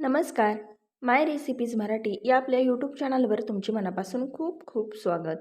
नमस्कार. माय रेसिपीज मराठी या आपल्या यूट्यूब चॅनलवर तुमचे मनापासून खूप खूप स्वागत.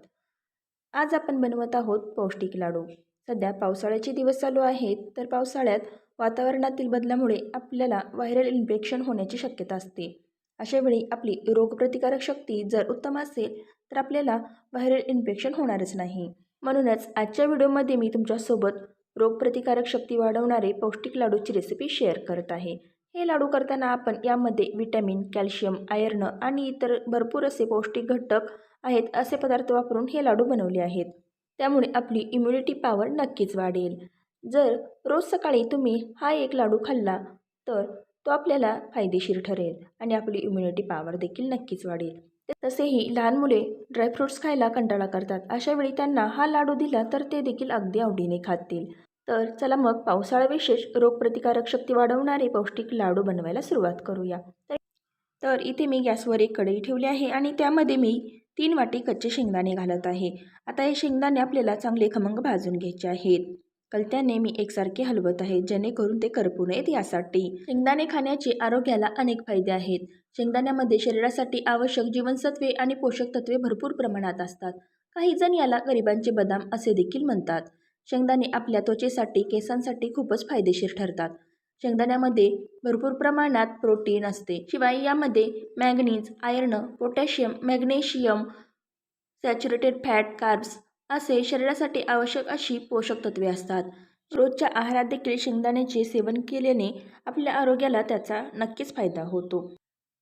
आज आपण बनवत आहोत पौष्टिक लाडू. सध्या पावसाळ्याचे दिवस चालू आहेत तर पावसाळ्यात वातावरणातील बदलामुळे आपल्याला व्हायरल इन्फेक्शन होण्याची शक्यता असते. अशावेळी आपली रोगप्रतिकारक शक्ती जर उत्तम असेल तर आपल्याला व्हायरल इन्फेक्शन होणारच नाही. म्हणूनच आजच्या व्हिडिओमध्ये मी तुमच्यासोबत रोगप्रतिकारक शक्ती वाढवणारे पौष्टिक लाडूची रेसिपी शेअर करत आहे. हे लाडू करताना आपण यामध्ये विटॅमिन कॅल्शियम आयर्न आणि इतर भरपूर असे पौष्टिक घटक आहेत असे पदार्थ वापरून हे लाडू बनवले आहेत. त्यामुळे आपली इम्युनिटी पॉवर नक्कीच वाढेल. जर रोज सकाळी तुम्ही हा एक लाडू खाल्ला तर तो आपल्याला फायदेशीर ठरेल आणि आपली इम्युनिटी पॉवर देखील नक्कीच वाढेल. तसेही लहान मुले ड्रायफ्रूट्स खायला कंटाळा करतात. अशावेळी त्यांना हा लाडू दिला तर ते देखील अगदी आवडीने खातील. तर चला मग पावसाळा विशेष रोगप्रतिकारक शक्ती वाढवणारे पौष्टिक लाडू बनवायला सुरुवात करूया. तर इथे मी गॅसवर एक कढई ठेवली आहे आणि त्यामध्ये मी तीन वाटी कच्चे शेंगदाणे घालत आहे. आता हे शेंगदाणे आपल्याला चांगले खमंग भाजून घ्यायचे आहेत. कलत्याने मी एकसारखे हलवत आहे जेणेकरून ते करपू नयेत यासाठी. शेंगदाणे खाण्याचे आरोग्याला अनेक फायदे आहेत. शेंगदाण्यामध्ये शरीरासाठी आवश्यक जीवनसत्वे आणि पोषक तत्वे भरपूर प्रमाणात असतात. काही जण याला गरिबांचे बदाम असे देखील म्हणतात. शेंगदाणे आपल्या त्वचेसाठी केसांसाठी खूपच फायदेशीर ठरतात. शेंगदाण्यामध्ये भरपूर प्रमाणात प्रोटीन असते. शिवाय यामध्ये manganese iron potassium magnesium saturated fat carbs असे शरीरासाठी आवश्यक अशी पोषक तत्वे असतात. रोजच्या आहारात देखील शेंगदाण्याचे सेवन केल्याने आपल्या आरोग्याला त्याचा नक्कीच फायदा होतो.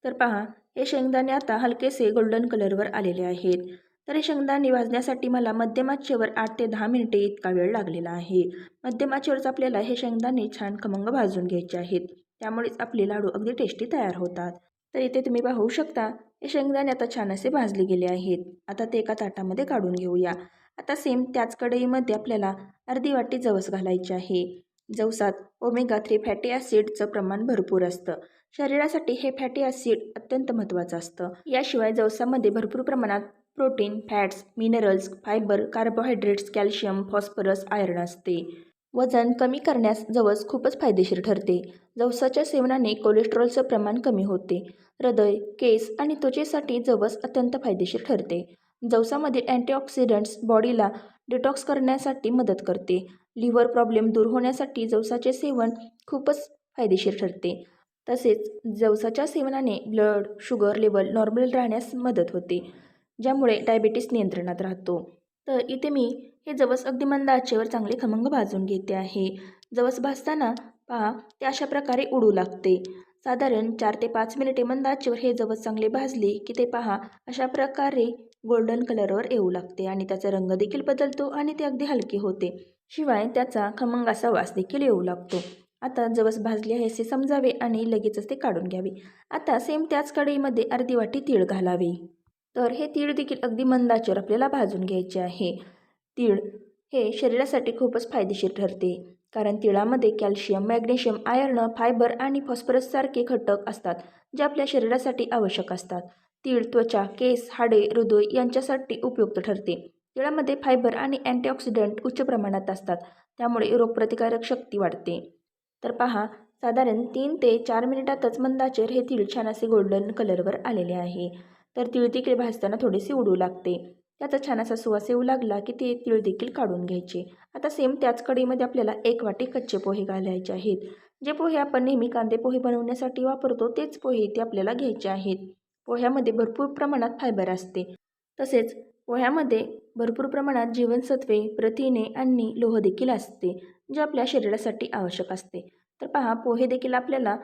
तर पहा हे शेंगदाणे आता हलकेसे गोल्डन कलरवर आलेले आहेत. तर शेंगदाणे भाजण्यासाठी मला मध्यम आचेवर आठ ते दहा मिनिटे इतका वेळ लागलेला आहे. मध्यम आचेवरच आपल्याला हे शेंगदाणे छान खमंग भाजून घ्यायचे आहेत. त्यामुळेच आपले लाडू अगदी टेस्टी तयार होतात. तर इथे तुम्ही पाहू शकता हे शेंगदाणे आता छान असे भाजले गेले आहेत. आता ते एका ताटामध्ये काढून घेऊया. आता सेम त्याच कढईमध्ये आपल्याला अर्धी वाटी जवस घालायची आहे. जवसात ओमेगा थ्री फॅटी ॲसिडचं प्रमाण भरपूर असतं. शरीरासाठी हे फॅटी ॲसिड अत्यंत महत्त्वाचं असतं. याशिवाय जवसामध्ये भरपूर प्रमाणात protein fats minerals fibre carbohydrates calcium phosphorus iron असते. वजन कमी करण्यास जवस खूपच फायदेशीर ठरते. जवसाच्या सेवनाने कोलेस्ट्रॉलचं प्रमाण कमी होते. हृदय केस आणि त्वचेसाठी जवस अत्यंत फायदेशीर ठरते. जवसामध्ये अँटीऑक्सिडंट्स बॉडीला डिटॉक्स करण्यासाठी मदत करते. लिव्हर प्रॉब्लेम दूर होण्यासाठी जवसाचे सेवन खूपच फायदेशीर ठरते. तसेच जवसाच्या सेवनाने ब्लड शुगर लेवल नॉर्मल राहण्यास मदत होते. ज्यामुळे डायबिटीस नियंत्रणात राहतो. तर इथे मी हे जवस अगदी मंद आचेवर चांगले खमंग भाजून घेते आहे. जवस भाजताना पहा ते अशा प्रकारे उडू लागते. साधारण चार ते पाच मिनिटे मंद आचेवर हे जवस चांगले भाजले की ते पहा अशा प्रकारे गोल्डन कलरवर येऊ लागते आणि त्याचा रंग देखील बदलतो आणि ते अगदी हलके होते. शिवाय त्याचा खमंग असा वास देखील येऊ लागतो. आता जवस भाजले आहे असे समजावे आणि लगेचच ते काढून घ्यावे. आता सेम त्याच कढईमध्ये अर्धी वाटी तीळ घालावे. तर हे तीळ देखील अगदी मंदाचेवर आपल्याला भाजून घ्यायचे आहे. तीळ हे शरीरासाठी खूपच फायदेशीर ठरते कारण तिळामध्ये कॅल्शियम मॅग्नेशियम आयर्न फायबर आणि फॉस्फरससारखे घटक असतात जे आपल्या शरीरासाठी आवश्यक असतात. तीळ त्वचा केस हाडे हृदय यांच्यासाठी उपयुक्त ठरते. तिळामध्ये फायबर आणि अँटीऑक्सिडंट उच्च प्रमाणात असतात त्यामुळे रोगप्रतिकारक शक्ती वाढते. तर पहा साधारण तीन ते चार मिनिटातच मंदाचेर हे तीळ छान असे गोल्डन कलरवर आलेले आहे. तर तीळ देखील भाजताना थोडेसे उडू लागते. त्याचा छान असा सुवास येऊ लागला की ते तीळ देखील काढून घ्यायचे. आता सेम त्याच कढईमध्ये आपल्याला एक वाटी कच्चे पोहे घालायचे आहेत. जे पोहे आपण नेहमी कांदे पोहे बनवण्यासाठी वापरतो तेच पोहे इथे आपल्याला घ्यायचे आहेत. पोह्यामध्ये भरपूर प्रमाणात फायबर असते. तसेच पोह्यामध्ये भरपूर प्रमाणात जीवनसत्वे प्रथिने आणि लोह देखील असते जे आपल्या शरीरासाठी आवश्यक असते. तर पहा पोहे देखील आपल्याला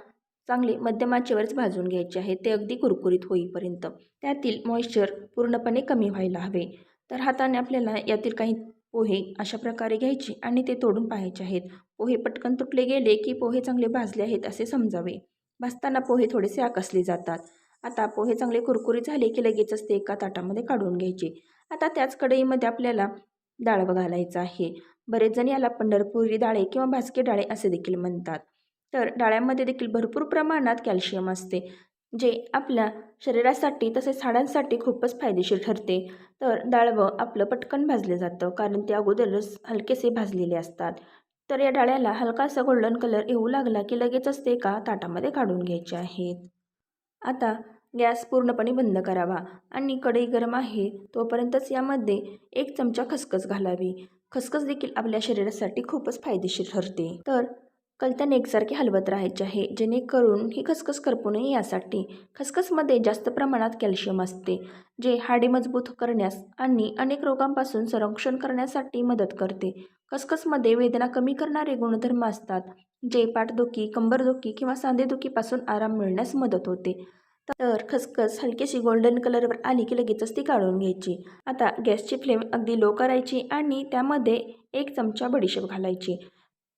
चांगले मध्यमाचेवरच भाजून घ्यायचे आहे. ते अगदी कुरकुरीत होईपर्यंत. त्यातील मॉइश्चर पूर्णपणे कमी व्हायला हवे. तर हाताने आपल्याला यातील काही पोहे अशा प्रकारे घ्यायचे आणि ते तोडून पाहायचे आहेत. पोहे पटकन तुटले गेले की पोहे चांगले भाजले आहेत असे समजावे. भाजताना पोहे थोडेसे आकसले जातात. आता पोहे चांगले कुरकुरीत झाले की लगेचच ते एका ताटामध्ये काढून घ्यायचे. आता त्याच कढईमध्ये आपल्याला डाळ घालायचं आहे. बरेच जण याला पंढरपुरी डाळे किंवा भाजके डाळे असे देखील म्हणतात. तर डाळ्यांमध्ये देखील भरपूर प्रमाणात कॅल्शियम असते जे आपल्या शरीरासाठी तसेच हाडांसाठी खूपच फायदेशीर ठरते. तर डाळवं आपलं पटकन भाजलं जातं कारण ते अगोदरच हलकेसे भाजलेले असतात. तर या डाळ्याला हलकासा गोल्डन कलर येऊ लागला की लगेचच ते एका ताटामध्ये काढून घ्यायचे आहेत. आता गॅस पूर्णपणे बंद करावा आणि कढई गरम आहे तोपर्यंतच यामध्ये एक चमचा खसखस घालावी. खसखस देखील आपल्या शरीरासाठी खूपच फायदेशीर ठरते. तर कलत्याने एकसारखे हलवत राहायचे आहे. जेणेकरून ही खसखस करपू नये यासाठी खसखसमध्ये जास्त प्रमाणात कॅल्शियम असते जे हाडे मजबूत करण्यास आणि अनेक रोगांपासून संरक्षण करण्यासाठी मदत करते. खसखसमध्ये वेदना कमी करणारे गुणधर्म असतात जे पाठदुखी कंबरदुखी किंवा सांधेदुखीपासून आराम मिळण्यास मदत होते. तर खसखस हलकीशी गोल्डन कलरवर आली की लगेचच ती काढून घ्यायची. आता गॅसची फ्लेम अगदी लो करायची आणि त्यामध्ये एक चमचा बडीशेप घालायची.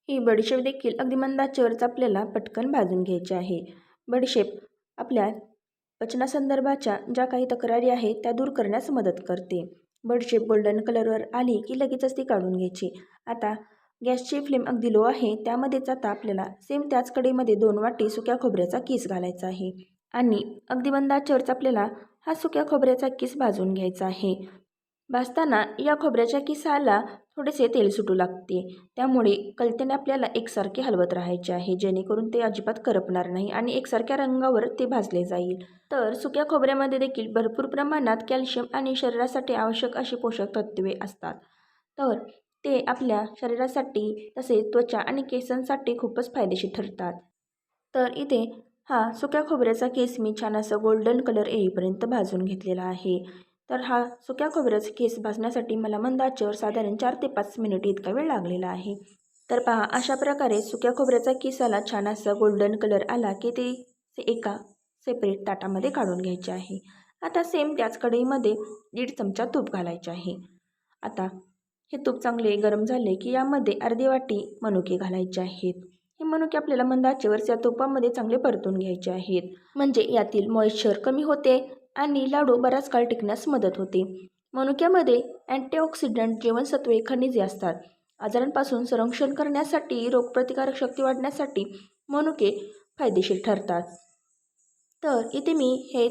ही बडीशेप देखील अगदी मंद आपल्याला पटकन भाजून घ्यायची आहे. बडीशेप आपल्या पचनासंदर्भाच्या ज्या काही तक्रारी आहेत त्या दूर करण्यास मदत करते. बडीशेप गोल्डन कलरवर आली की लगेचच ती काढून घ्यायची. आता गॅसची फ्लेम अगदी लो आहे त्यामध्येच आता आपल्याला सेम त्याच कडेमध्ये दोन वाटी सुक्या खोबऱ्याचा किस घालायचा आहे. आणि अगदी मंद आपल्याला हा सुक्या खोबऱ्याचा किस भाजून घ्यायचा आहे. भाजताना या खोबऱ्याच्या किसाला थोडेसे तेल सुटू लागते. त्यामुळे कलत्याने आपल्याला एकसारखे हलवत राहायचे आहे जेणेकरून ते अजिबात करपणार नाही आणि एकसारख्या रंगावर ते भाजले जाईल. तर सुक्या खोबऱ्यामध्ये देखील भरपूर प्रमाणात कॅल्शियम आणि शरीरासाठी आवश्यक अशी पोषक तत्त्वे असतात. तर ते आपल्या शरीरासाठी तसेच त्वचा आणि केसांसाठी खूपच फायदेशीर ठरतात. तर इथे हा सुक्या खोबऱ्याचा केस मी छान असं गोल्डन कलर येईपर्यंत भाजून घेतलेला आहे. तर हा सुक्या खोबऱ्याचा केस भाजण्यासाठी मला मंद आचेवर साधारण चार ते पाच मिनिट इतका वेळ लागलेला आहे. तर पहा अशा प्रकारे सुक्या खोबऱ्याचा केसाला छान असा गोल्डन कलर आला की ते एका सेपरेट ताटामध्ये काढून घ्यायचे आहे. आता सेम त्याच कढईमध्ये दीड चमचा तूप घालायचे आहे. आता हे तूप चांगले गरम झाले की यामध्ये अर्धी वाटी मनुके घालायचे आहेत. हे मनुके आपल्याला मंदाचेवरच्या तुपामध्ये चांगले परतून घ्यायचे आहेत. म्हणजे यातील मॉइश्चर कमी होते आणि लाडू बराच काळ टिकण्यास मदत होते. मनुक्यामध्ये अँटीऑक्सिडंट जीवनसत्वे खनिजे असतात. आजारांपासून संरक्षण करण्यासाठी रोगप्रतिकारक शक्ती वाढण्यासाठी मनुके फायदेशीर ठरतात. तर इथे मी हे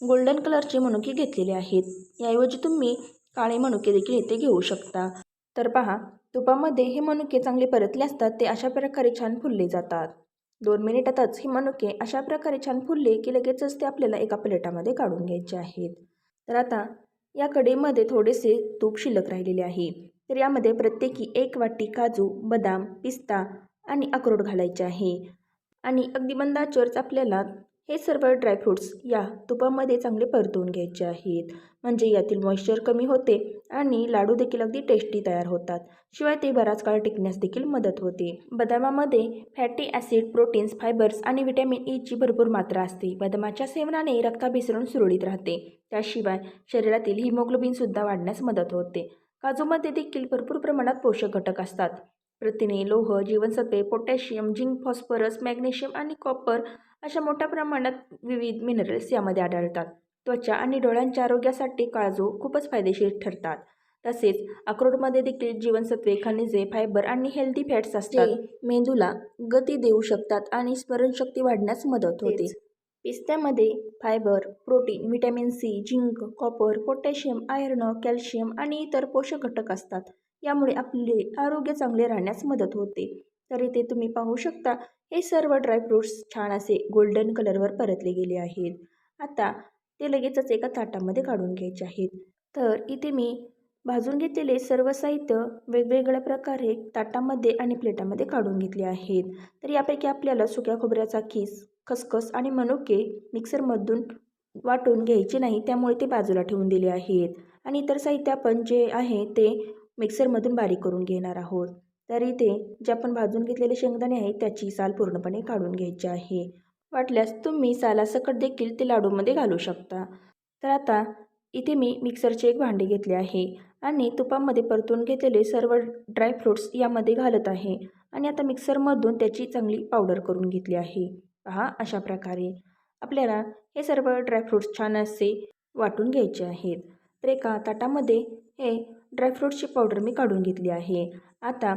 गोल्डन कलरचे मनुके घेतलेले आहेत. याऐवजी तुम्ही काळे मनुके देखील इथे घेऊ शकता. तर पहा तुपामध्ये हे मनुके चांगले परतले असतात ते अशा प्रकारे छान फुलले जातात. दोन मिनिटातच हे मनुके अशा प्रकारे छान फुलले की लगेचच ते आपल्याला एका प्लेटामध्ये काढून घ्यायचे आहेत. तर आता या कडेमध्ये थोडेसे तूप शिल्लक राहिलेले आहे. तर यामध्ये प्रत्येकी एक वाटी काजू बदाम पिस्ता आणि अक्रोड घालायचे आहे. आणि अगदी मंद आपल्याला हे सर्व ड्रायफ्रूट्स या तुपामध्ये चांगले परतून घ्यायचे आहेत. म्हणजे यातील मॉइश्चर कमी होते आणि लाडू देखील अगदी टेस्टी तयार होतात. शिवाय ते बराच काळ टिकण्यास देखील मदत होते. बदामामध्ये फॅटी ॲसिड प्रोटीन्स फायबर्स आणि व्हिटॅमिन ईची e भरपूर मात्रा असते. बदामाच्या सेवनाने रक्ताभिसरण सुरळीत राहते. त्याशिवाय शरीरातील हिमोग्लोबिनसुद्धा वाढण्यास मदत होते. काजूमध्ये देखील भरपूर प्रमाणात पोषक घटक असतात. प्रथिने लोह जीवनसत्वे पोटॅशियम झिंक फॉस्फरस मॅग्नेशियम आणि कॉपर अशा मोठ्या प्रमाणात विविध मिनरल्स यामध्ये आढळतात. त्वचा आणि डोळ्यांच्या आरोग्यासाठी काजू खूपच फायदेशीर ठरतात. तसेच अक्रोडमध्ये देखील जीवनसत्वे खनिजे फायबर आणि हेल्दी फॅट्स असतात. मेंदूला गती देऊ शकतात आणि स्मरणशक्ती वाढण्यास मदत होते. पिस्त्यामध्ये fibre protein vitamin C zinc copper potassium iron calcium आणि इतर पोषक घटक असतात. यामुळे आपले आरोग्य चांगले राहण्यास मदत होते. तर इथे तुम्ही पाहू शकता. हे सर्व ड्रायफ्रूट्स छान असे गोल्डन कलरवर परतले गेले आहेत. आता ते लगेचच एका ताटामध्ये काढून घ्यायचे आहेत. तर इथे मी भाजून घेतलेले सर्व साहित्य वेगवेगळ्या प्रकारे ताटामध्ये आणि प्लेटामध्ये काढून घेतले आहेत. तर यापैकी आपल्याला सुक्या खोबऱ्याचा खीस खसखस आणि मनुके मिक्सरमधून वाटून घ्यायचे नाही त्यामुळे ते बाजूला ठेवून दिले आहेत. आणि इतर साहित्य आपण जे आहे ते मिक्सरमधून बारीक करून घेणार आहोत. तर इथे जे आपण भाजून घेतलेले शेंगदाणे आहे त्याची साल पूर्णपणे काढून घ्यायची आहे. वाटल्यास तुम्ही सालासकट देखील ते लाडूमध्ये घालू शकता. तर आता इथे मी मिक्सरचे एक भांडे घेतले आहे आणि तुपामध्ये परतून घेतलेले सर्व ड्रायफ्रूट्स यामध्ये घालत आहे. आणि आता मिक्सरमधून त्याची चांगली पावडर करून घेतली आहे. पहा अशा प्रकारे. आपल्याला हे सर्व ड्रायफ्रूट्स छान असे वाटून घ्यायचे आहेत. तर एका ताटामध्ये हे ड्रायफ्रूटची पावडर मी काढून घेतली आहे. आता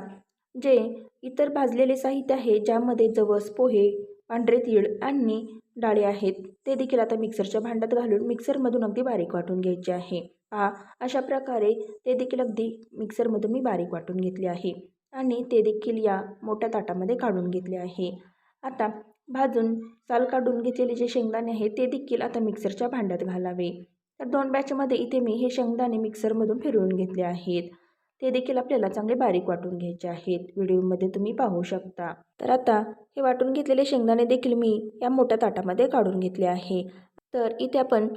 जे इतर भाजलेले साहित्य आहे ज्यामध्ये जवस पोहे पांढरे तीळ आणि डाळे आहेत ते देखील आता मिक्सरच्या भांड्यात घालून मिक्सरमधून अगदी बारीक वाटून घ्यायचे आहे. पहा अशा प्रकारे ते देखील अगदी मिक्सरमधून मी बारीक वाटून घेतले आहे आणि ते देखील या मोठ्या ताटामध्ये काढून घेतले आहे. आता भाजून साल काढून घेतलेले जे शेंगदाणे आहे ते देखील आता मिक्सरच्या भांड्यात घालावे. तर दोन बॅचमध्ये इथे मी हे शेंगदाणे मिक्सरमधून फिरवून घेतले आहेत. ते देखील आपल्याला चांगले बारीक वाटून घ्यायचे आहेत. व्हिडिओमध्ये तुम्ही पाहू शकता. तर आता हे वाटून घेतलेले शेंगदाणे देखील मी या मोठ्या ताटामध्ये काढून घेतले आहे. तर इथे आपण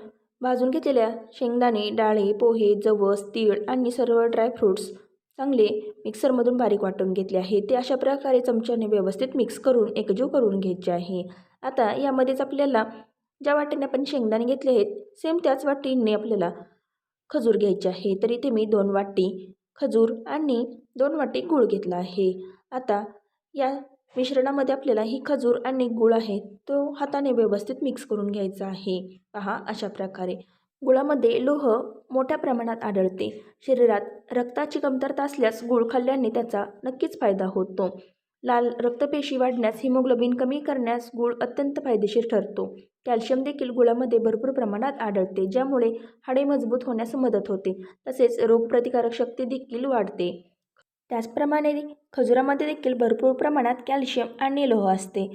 भाजून घेतलेल्या शेंगदाणे डाळे पोहे जवस तीळ आणि सर्व ड्रायफ्रूट्स चांगले मिक्सरमधून बारीक वाटून घेतले आहे. ते अशा प्रकारे चमच्याने व्यवस्थित मिक्स करून एकजीव करून घ्यायचे आहे. आता यामध्येच आपल्याला ज्या वाटीने आपण शेंगदाणे घेतले आहेत सेम त्याच वाटीने आपल्याला खजूर घ्यायचे आहे. तर इथे मी दोन वाटी खजूर आणि दोन वाटी गूळ घेतला आहे. आता या मिश्रणामध्ये आपल्याला ही खजूर आणि गूळ आहे तो हाताने व्यवस्थित मिक्स करून घ्यायचा आहे. पहा अशा प्रकारे. गुळामध्ये लोह मोठ्या प्रमाणात आढळते. शरीरात रक्ताची कमतरता असल्यास गूळ खाल्ल्याने त्याचा नक्कीच फायदा होतो. लाल रक्तपेशी वाढण्यास हिमोग्लोबिन कमी करण्यास गुळ अत्यंत फायदेशीर ठरतो. कॅल्शियम देखील गुळामध्ये भरपूर प्रमाणात आढळते ज्यामुळे हाडे मजबूत होण्यास मदत होते तसेच रोगप्रतिकारक शक्ती देखील वाढते. त्याचप्रमाणे खजुरामध्ये देखील भरपूर प्रमाणात कॅल्शियम आणि लोह असते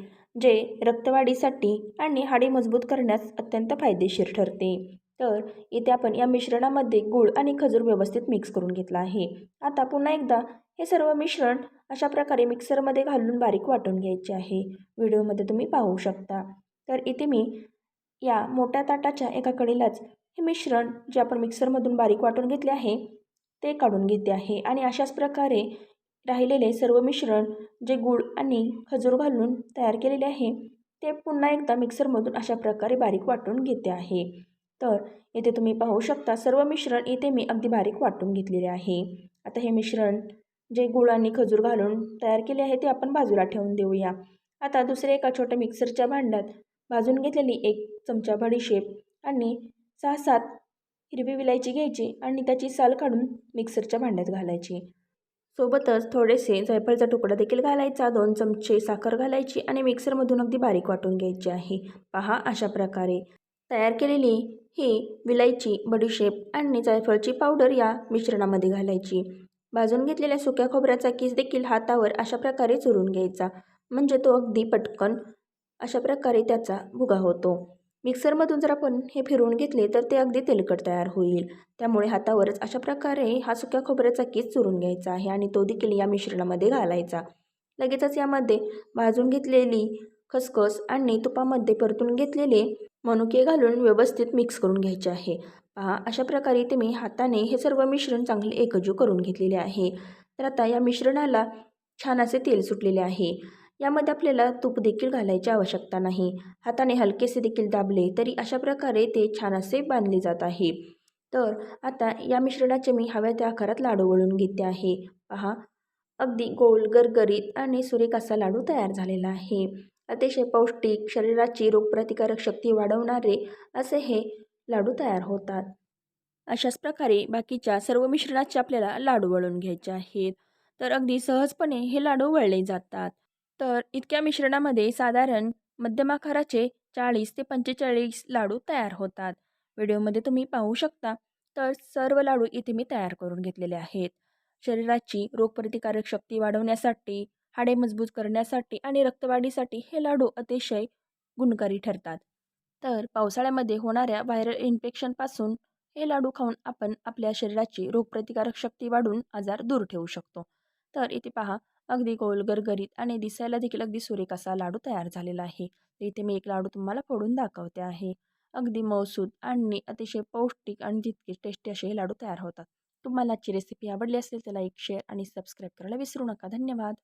जे रक्तवाढीसाठी आणि हाडे मजबूत करण्यास अत्यंत फायदेशीर ठरते. तर इथे आपण या मिश्रणामध्ये गूळ आणि खजूर व्यवस्थित मिक्स करून घेतला आहे. आता पुन्हा एकदा हे सर्व मिश्रण अशा प्रकारे मिक्सरमध्ये घालून बारीक वाटून घ्यायचे आहे. व्हिडिओमध्ये तुम्ही पाहू शकता. तर इथे मी या मोठ्या ताटाच्या एका कडेलाच हे मिश्रण जे आपण मिक्सरमधून बारीक वाटून घेतले आहे ते काढून घेते आहे. आणि अशाच प्रकारे राहिलेले सर्व मिश्रण जे गूळ आणि खजूर घालून तयार केलेले आहे ते पुन्हा एकदा मिक्सरमधून अशा प्रकारे बारीक वाटून घेते आहे. तर येथे तुम्ही पाहू शकता सर्व मिश्रण इथे मी अगदी बारीक वाटून घेतलेले आहे. आता हे मिश्रण जे गुळ आणि खजूर घालून तयार केले आहे ते आपण बाजूला ठेवून देऊया. आता दुसऱ्या एका छोट्या मिक्सरच्या भांड्यात भाजून घेतलेली एक चमचा बडीशेप आणि सहा सात हिरवी विलायची घ्यायची आणि त्याची साल काढून मिक्सरच्या भांड्यात घालायची. सोबतच थोडेसे जायफळचा तुकडा देखील घालायचा दोन चमचे साखर घालायची आणि मिक्सरमधून अगदी बारीक वाटून घ्यायची आहे. पहा अशा प्रकारे. तयार केलेली ही विलायची बडीशेप आणि जायफळची पावडर या मिश्रणामध्ये घालायची. भाजून घेतलेल्या सुक्या खोबऱ्याचा किस देखील हातावर अशा प्रकारे चुरून घ्यायचा. म्हणजे तो अगदी पटकन अशा प्रकारे त्याचा भुगा होतो. मिक्सरमधून जर आपण हे फिरवून घेतले तर ते अगदी तेलकट तयार होईल. त्यामुळे हातावरच अशा प्रकारे हा सुक्या खोबऱ्याचा किस चुरून घ्यायचा आहे आणि तो देखील या मिश्रणामध्ये घालायचा. लगेचच यामध्ये भाजून घेतलेली खसखस आणि तुपामध्ये परतून घेतलेले मनुके घालून व्यवस्थित मिक्स करून घ्यायचे आहे. पहा अशा प्रकारे ते मी हाताने हे सर्व मिश्रण चांगले एकजू करून घेतलेले आहे. तर आता या मिश्रणाला छान असे तेल सुटलेले आहे. यामध्ये आपल्याला तूप देखील घालायची आवश्यकता नाही. हाताने हलकेसे देखील दाबले तरी अशा प्रकारे ते छान असे बांधले जात आहे. तर आता या मिश्रणाचे मी हव्या त्या आकारात लाडू वळून घेते आहे. पहा अगदी गोल गरगरीत आणि सुरेख असा लाडू तयार झालेला आहे. अतिशय पौष्टिक शरीराची रोगप्रतिकारक शक्ती वाढवणारे असे हे लाडू तयार होतात. अशाच प्रकारे बाकीच्या सर्व मिश्रणाचे आपल्याला लाडू वळून घ्यायचे आहेत. तर अगदी सहजपणे हे लाडू वळले जातात. तर इतक्या मिश्रणामध्ये साधारण मध्यम आकाराचे चाळीस ते पंचेचाळीस लाडू तयार होतात. व्हिडिओमध्ये तुम्ही पाहू शकता तर सर्व लाडू इथे मी तयार करून घेतलेले आहेत. शरीराची रोगप्रतिकारक शक्ती वाढवण्यासाठी हाडे मजबूत करण्यासाठी आणि रक्तवाढीसाठी हे लाडू अतिशय गुणकारी ठरतात. तर पावसाळ्यामध्ये होणाऱ्या व्हायरल इन्फेक्शनपासून हे लाडू खाऊन आपण आपल्या शरीराची रोगप्रतिकारक शक्ती वाढून आजार दूर ठेवू शकतो. तर इथे पहा अगदी गोल गरगरीत आणि दिसायला देखील अगदी सुरेख असा लाडू तयार झालेला आहे. इथे मी एक लाडू तुम्हाला फोडून दाखवते आहे. अगदी मौसूद आणि अतिशय पौष्टिक आणि तितके टेस्टी असे हे लाडू तयार होतात. तुम्हाला आजची रेसिपी आवडली असेल तर लाईक शेअर आणि सबस्क्राईब करायला विसरू नका. धन्यवाद.